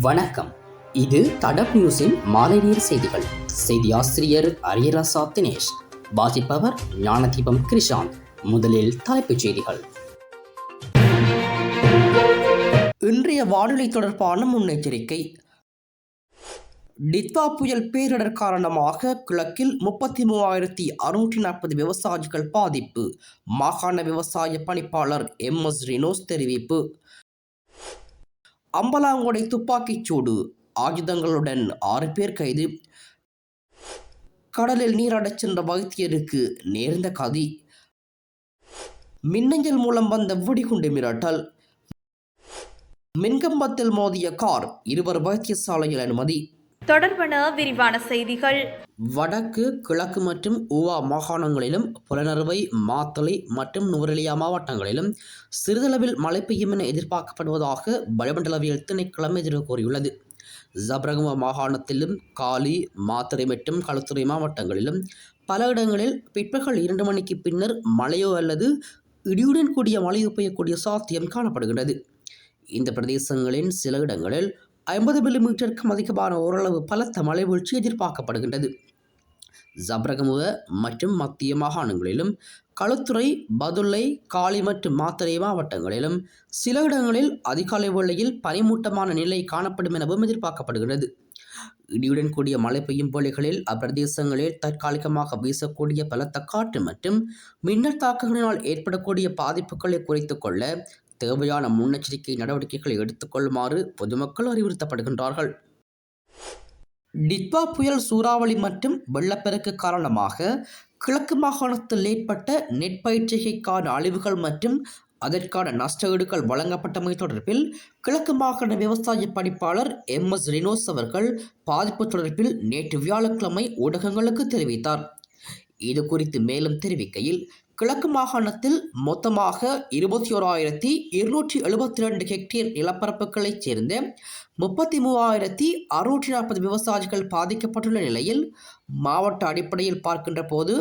வணக்கம். இது தடப் நியூஸின் மாலை நேர் செய்திகள். செய்தி ஆசிரியர் அரியராசா தினேஷ். வாசிப்பவர் ஞானதீபம் கிருஷாந்த் முதலில் தலைப்புச் செய்திகள். இன்றைய வானிலை தொடர்பான முன்னெச்சரிக்கை. டித்வா புயல் பேரிடர் காரணமாக கிழக்கில் முப்பத்தி மூவாயிரத்தி அறுநூற்றி நாற்பது விவசாயிகள் பாதிப்பு. மாகாண விவசாய பணிப்பாளர் எம் எஸ் ரினோஸ் தெரிவிப்பு. அம்பலாங்கொடை துப்பாக்கிச் சூடு. ஆயுதங்களுடன் ஆறு பேர் கைது. கடலில் நீராடச் சென்ற வைத்தியருக்கு நேர்ந்த கதி. மின்னஞ்சல் மூலம் வந்த வெடிகுண்டு மிரட்டல். மின்கம்பத்தில் மோதிய கார் இருவர் வைத்தியசாலையில் அனுமதி. தொடர்பான விரிவான செய்திகள். வடக்கு கிழக்கு மற்றும் ஊவா மாகாணங்களிலும் புலனறுவை மாத்தளை மற்றும் நுவரெலியா மாவட்டங்களிலும் சிறிதளவில் மழை பெய்யும் என எதிர்பார்க்கப்படுவதாக வளிமண்டலவியல் திணைக்களம் எதிர்வு கூறியுள்ளது. ஜப்ரகம மாகாணத்திலும் காலி மாத்தறை மற்றும் களுத்துறை மாவட்டங்களிலும் பல இடங்களில் பிற்பகல் இரண்டு மணிக்கு பின்னர் மழையோ அல்லது இடியுடன் கூடிய மழையோ பெய்யக்கூடிய சாத்தியம் காணப்படுகின்றது. இந்த பிரதேசங்களின் சில இடங்களில் ஐம்பது மில்லிமீட்டருக்கும் அதிகமான ஓரளவு பலத்த மழை வீழ்ச்சி எதிர்பார்க்கப்படுகின்றது. ஜப்ரகமுவ மற்றும் மத்திய மாகாணங்களிலும் களுத்துறை பதுளை காளி மற்றும் மாத்தறை மாவட்டங்களிலும் சில இடங்களில் அதிகாலை வேளையில் பனிமூட்டமான நிலை காணப்படும் எனவும் எதிர்பார்க்கப்படுகிறது இடியுடன் கூடிய மழை பெய்யும் வேளைகளில் அப்பிரதேசங்களில் தற்காலிகமாக வீசக்கூடிய பலத்த காற்று மற்றும் மின்னல் தாக்கங்களினால் ஏற்படக்கூடிய பாதிப்புகளை குறைத்து கொள்ள தேவையான முன்னெச்சரிக்கை நடவடிக்கைகளை எடுத்துக்கொள்ளுமாறு பொதுமக்கள் அறிவுறுத்தப்படுகின்றார்கள். டிட்பா புயல் சூறாவளி மற்றும் வெள்ளப்பெருக்கு காரணமாக கிழக்கு மாகாணத்தில் ஏற்பட்ட நெற்பயிற்சிகைக்கான அழிவுகள் மற்றும் அதற்கான நஷ்டஈடுகள் வழங்கப்பட்டமை தொடர்பில் கிழக்கு மாகாண விவசாய பணிப்பாளர் எம். எஸ். ரினோஸ் அவர்கள் பாதிப்பு தொடர்பில் நேற்று வியாழக்கிழமை ஊடகங்களுக்கு தெரிவித்தார். இது குறித்து மேலும் தெரிவிக்கையில் கிழக்கு மாகாணத்தில் மொத்தமாக இருபத்தி ஓராயிரத்தி இருநூற்றி எழுபத்தி ரெண்டு ஹெக்டேர் நிலப்பரப்புகளைச் சேர்ந்த முப்பத்தி மூவாயிரத்தி அறுநூற்றி நாற்பது விவசாயிகள் பாதிக்கப்பட்டுள்ள நிலையில் மாவட்ட அடிப்படையில் பார்க்கின்ற போது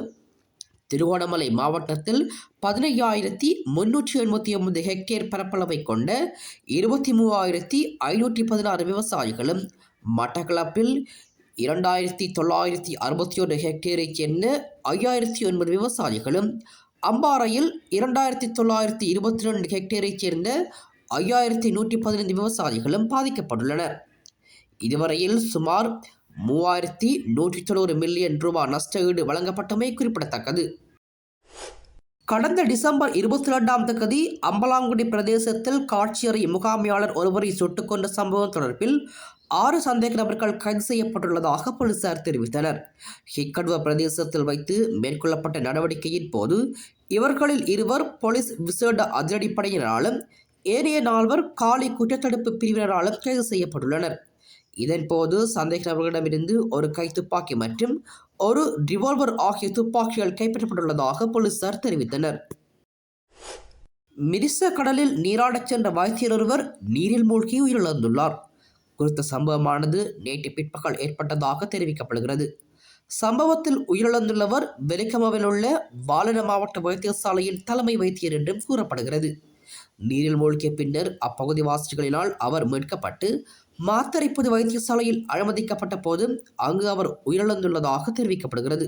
திருகோணமலை மாவட்டத்தில் பதினையாயிரத்தி முன்னூற்றி எண்பத்தி ஒன்பது ஹெக்டேர் பரப்பளவை கொண்ட இருபத்தி மூவாயிரத்தி ஐநூற்றி பதினாறு விவசாயிகளும் மட்டக்களப்பில் இரண்டாயிரத்தி தொள்ளாயிரத்தி அறுபத்தி ஒன்று ஹெக்டேரை சேர்ந்த ஐயாயிரத்தி ஒன்பது விவசாயிகளும் அம்பாறையில் இரண்டாயிரத்தி தொள்ளாயிரத்தி இருபத்தி ரெண்டு ஹெக்டேரை சேர்ந்த ஐயாயிரத்தி நூற்றி பதினைந்து விவசாயிகளும் பாதிக்கப்பட்டுள்ளனர். இதுவரையில் சுமார் மூவாயிரத்தி நூற்றி தொண்ணூறு மில்லியன் ரூபாய் நஷ்டஈடு வழங்கப்பட்டமை குறிப்பிடத்தக்கது. கடந்த டிசம்பர் இருபத்தி ரெண்டாம் தேதி அம்பலாங்குடி பிரதேசத்தில் காட்சியறை முகாமையாளர் ஒருவரை சுட்டுக் கொண்ட சம்பவம் தொடர்பில் ஆறு சந்தேக நபர்கள் கைது செய்யப்பட்டுள்ளதாக போலீசார் தெரிவித்தனர். ஹிக்கடுவ பிரதேசத்தில் வைத்து மேற்கொள்ளப்பட்ட நடவடிக்கையின் போது இவர்களில் இருவர் போலீஸ் விசேட அதிரடிப்படையினராலும் ஏனைய நால்வர் காலி குற்றத்தடுப்பு பிரிவினராலும் கைது செய்யப்பட்டுள்ளனர். இதன்போது சந்தேக நபர்களிடமிருந்து ஒரு கைத்துப்பாக்கி மற்றும் ஒரு ரிவால்வர் ஆகிய துப்பாக்கிகள் கைப்பற்றப்பட்டுள்ளதாக போலீசார் தெரிவித்தனர். மிரிச கடலில் நீராடச் சென்ற வைத்தியர் ஒருவர் நீரில் மூழ்கி உயிரிழந்துள்ளார். குறித்த சம்பவமானது நேற்று பிற்பகல் ஏற்பட்டதாக தெரிவிக்கப்படுகிறது. சம்பவத்தில் உயிரிழந்துள்ளவர் வெலிகமவில் உள்ள வாலின மாவட்ட வைத்தியசாலையின் தலைமை வைத்தியர் என்றும் கூறப்படுகிறது. நீரில் மூழ்கிய பின்னர் அப்பகுதி வாசிகளினால் அவர் மீட்கப்பட்டு மாத்தரை பொது வைத்தியசாலையில் அனுமதிக்கப்பட்ட போது அங்கு அவர் உயிரிழந்துள்ளதாக தெரிவிக்கப்படுகிறது.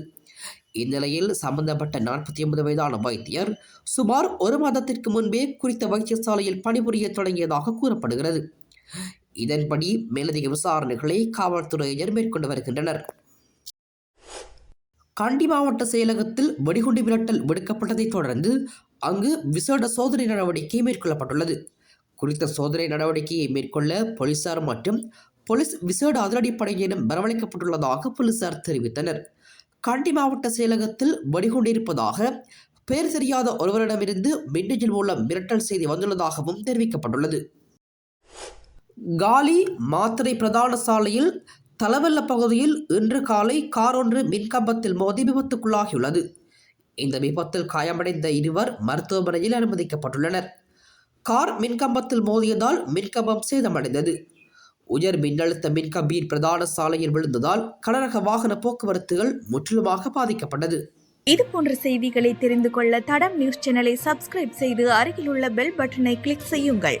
இந்நிலையில் சம்பந்தப்பட்ட நாற்பத்தி ஒன்பது வயதான வைத்தியர் சுமார் ஒரு மாதத்திற்கு முன்பே குறித்த வைத்தியசாலையில் பணிபுரிய தொடங்கியதாக கூறப்படுகிறது. இதன்படி மேலதிக விசாரணைகளை காவல்துறையினர் மேற்கொண்டு வருகின்றனர். கண்டி மாவட்ட செயலகத்தில் வெடிகுண்டு மிரட்டல் விடுக்கப்பட்டதைத் தொடர்ந்து அங்கு விசேட சோதனை நடவடிக்கை மேற்கொள்ளப்பட்டுள்ளது. குறித்த சோதனை நடவடிக்கையை மேற்கொள்ள போலீசார் மற்றும் போலீஸ் விசேட அதிரடிப்படையினரும் வரவழைக்கப்பட்டுள்ளதாக போலீசார் தெரிவித்தனர். கண்டி மாவட்ட செயலகத்தில் வெடிகொண்டிருப்பதாக பேர் பெயர் தெரியாத ஒருவரிடமிருந்து மின்னஞ்சல் மூலம் மிரட்டல் செய்தி வந்துள்ளதாகவும் தெரிவிக்கப்பட்டுள்ளது. காலி மாத்திரை பிரதான சாலையில் தலவெல்ல பகுதியில் இன்று காலை கார் ஒன்று மின்கம்பத்தில் மோதி விபத்துக்குள்ளாகியுள்ளது. இந்த விபத்தில் காயமடைந்த இருவர் மருத்துவமனையில் அனுமதிக்கப்பட்டுள்ளனர். கார் மின்கம்பத்தில் மோதியதால் மின்கம்பம் சேதமடைந்தது. உயர் மின்னழுத்த மின்கம்பியின் பிரதான சாலையில் விழுந்ததால் கனரக வாகன போக்குவரத்துகள் முற்றிலுமாக பாதிக்கப்பட்டது. இது போன்ற செய்திகளை தெரிந்து கொள்ள தடம் நியூஸ் சேனலை சப்ஸ்கிரைப் செய்து அருகில் உள்ள பெல் பட்டனை கிளிக் செய்யுங்கள்.